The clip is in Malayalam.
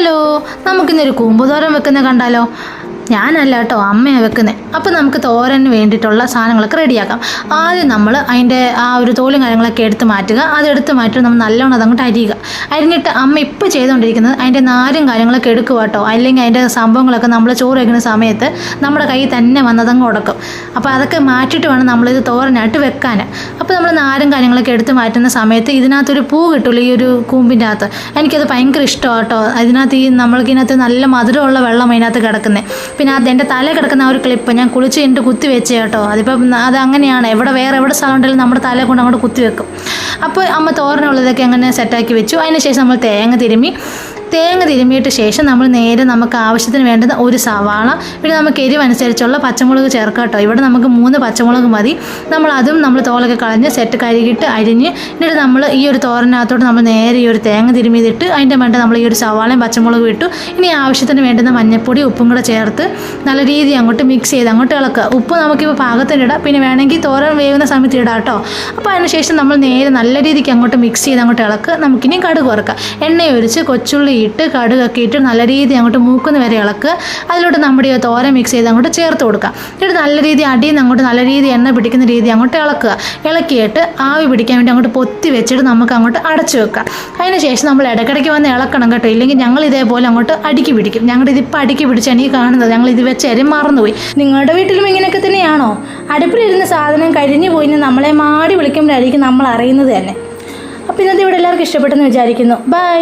ഹലോ നമുക്കിന്നൊരു കൂമ്പുതോരം വെക്കുന്ന കണ്ടാലോ? ഞാനല്ല കേട്ടോ അമ്മയാണ് വെക്കുന്നത് അപ്പോൾ നമുക്ക് തോരന് വേണ്ടിയിട്ടുള്ള സാധനങ്ങളൊക്കെ റെഡിയാക്കാം. ആദ്യം നമ്മൾ അതിന്റെ ആ ഒരു തോലും കാര്യങ്ങളൊക്കെ എടുത്ത് മാറ്റുക. അത് എടുത്ത് മാറ്റി നമ്മൾ നല്ലോണം അതങ്ങോട്ട് അരിയുക. അരിഞ്ഞിട്ട് അമ്മ ഇപ്പോൾ ചെയ്തുകൊണ്ടിരിക്കുന്നത് അതിന്റെ നാരും കാര്യങ്ങളൊക്കെ എടുക്കുക കേട്ടോ. അല്ലെങ്കിൽ അതിന്റെ സംഭവങ്ങളൊക്കെ നമ്മൾ ചോറ് വയ്ക്കുന്ന സമയത്ത് നമ്മുടെ കയ്യിൽ തന്നെ വന്നതങ്ങ് ഉടക്കും. അപ്പോൾ അതൊക്കെ മാറ്റിയിട്ട് വേണം നമ്മളിത് തോരനായിട്ട് വെക്കാൻ അപ്പോൾ നമ്മൾ നാരും കാര്യങ്ങളൊക്കെ എടുത്ത് മാറ്റുന്ന സമയത്ത് ഇതിനകത്തൊരു പൂ കിട്ടുള്ളൂ ഈ ഒരു കൂമ്പിന്റെ അകത്ത്. എനിക്കത് ഭയങ്കര ഇഷ്ടമാണ് കേട്ടോ. അതിനകത്ത് ഈ നമ്മൾക്കിതിനകത്ത് നല്ല മധുരമുള്ള വെള്ളം അതിനകത്ത് കിടക്കുന്നത് പിന്നെ അത് എന്റെ തല കിടക്കുന്ന ആ ഒരു ക്ലിപ്പ് ഞാൻ കുളിച്ച് കഴിഞ്ഞിട്ട് കുത്തി വെച്ച് കേട്ടോ. അതിപ്പം അത് അങ്ങനെയാണ്. എവിടെ വേറെ എവിടെ സ്ഥലം ഉണ്ടെങ്കിലും നമ്മുടെ തല കൊണ്ട് അങ്ങോട്ട് കുത്തി വെക്കും. അപ്പോൾ അമ്മ തോരനുള്ളതൊക്കെ അങ്ങനെ സെറ്റാക്കി വെച്ചു. അതിന് ശേഷം നമ്മൾ തേങ്ങ തിരുമ്മി തേങ്ങ തിരുമ്മിയിട്ട് ശേഷം നമ്മൾ നേരെ നമുക്ക് ആവശ്യത്തിന് വേണ്ടുന്ന ഒരു സവാള പിന്നെ നമുക്ക് എരിവനുസരിച്ചുള്ള പച്ചമുളക് ചേർക്കാം കേട്ടോ. ഇവിടെ നമുക്ക് മൂന്ന് പച്ചമുളക് മതി. നമ്മൾ അതും നമ്മൾ തോലൊക്കെ കളഞ്ഞ് സെറ്റ് കഴുകിയിട്ട് അരിഞ്ഞ് എന്നിട്ട് നമ്മൾ ഈ ഒരു തോരനകത്തോട്ട് നമ്മൾ നേരെ ഈ ഒരു തേങ്ങ തിരുമ്മിതിട്ട് അതിന്റെ മണ്ട നമ്മൾ ഈ ഒരു സവാളയും പച്ചമുളകും ഇട്ടു. ഇനി ആവശ്യത്തിന് വേണ്ടുന്ന മഞ്ഞൾപ്പൊടി ഉപ്പും കൂടെ ചേർത്ത് നല്ല രീതിയിൽ അങ്ങോട്ട് മിക്സ് ചെയ്ത് അങ്ങോട്ട് ഇളക്കുക. ഉപ്പ് നമുക്കിപ്പോൾ പാകത്തിന് ഇടാം. പിന്നെ വേണമെങ്കിൽ തോരൻ വേവുന്ന സമയത്ത് ഇടാം കേട്ടോ. അപ്പോൾ അതിനുശേഷം നമ്മൾ നേരെ നല്ല രീതിക്ക് അങ്ങോട്ട് മിക്സ് ചെയ്ത് അങ്ങോട്ട് ഇളക്കുക. നമുക്കിനി കടുക് കുറക്കുക എണ്ണയൊഴിച്ച് കൊച്ചുള്ളി ഇട്ട് കടുകൊക്കെ ഇട്ട് നല്ല രീതി അങ്ങോട്ട് മൂക്കുന്ന വരെ ഇളക്ക്. അതിലോട്ട് നമ്മുടെ തോര മിക്സ് ചെയ്ത് അങ്ങോട്ട് ചേർത്ത് കൊടുക്കുക എന്നിട്ട് നല്ല രീതി അടിയിൽ നിന്ന് അങ്ങോട്ട് നല്ല രീതി എണ്ണ പിടിക്കുന്ന രീതി അങ്ങോട്ട് ഇളക്കുക. ഇളക്കിയിട്ട് ആവി പിടിക്കാൻ വേണ്ടി അങ്ങോട്ട് പൊത്തി വെച്ചിട്ട് നമുക്ക് അങ്ങോട്ട് അടച്ചു വെക്കാം. അതിന് ശേഷം നമ്മൾ ഇടയ്ക്കിടയ്ക്ക് വന്ന് ഇളക്കണം കേട്ടോ. ഇല്ലെങ്കിൽ ഞങ്ങൾ ഇതേപോലെ അങ്ങോട്ട് അടുക്കി പിടിക്കും. ഞങ്ങളുടെ ഇതിപ്പോൾ അടുക്കി പിടിച്ചാണ് ഈ കാണുന്നത്. ഞങ്ങൾ ഇത് വെച്ചാലും മറന്നുപോയി. നിങ്ങളുടെ വീട്ടിലും ഇങ്ങനെയൊക്കെ തന്നെയാണോ? അടുപ്പിലിരുന്ന സാധനം കരിഞ്ഞു പോയി നമ്മളെ മാടി വിളിക്കുമ്പോഴായിരിക്കും നമ്മൾ അറിയുന്നത് തന്നെ. അപ്പോൾ ഇന്നത്തെ ഇവിടെ എല്ലാവർക്കും ഇഷ്ടപ്പെട്ടെന്ന് വിചാരിക്കുന്നു. ബൈ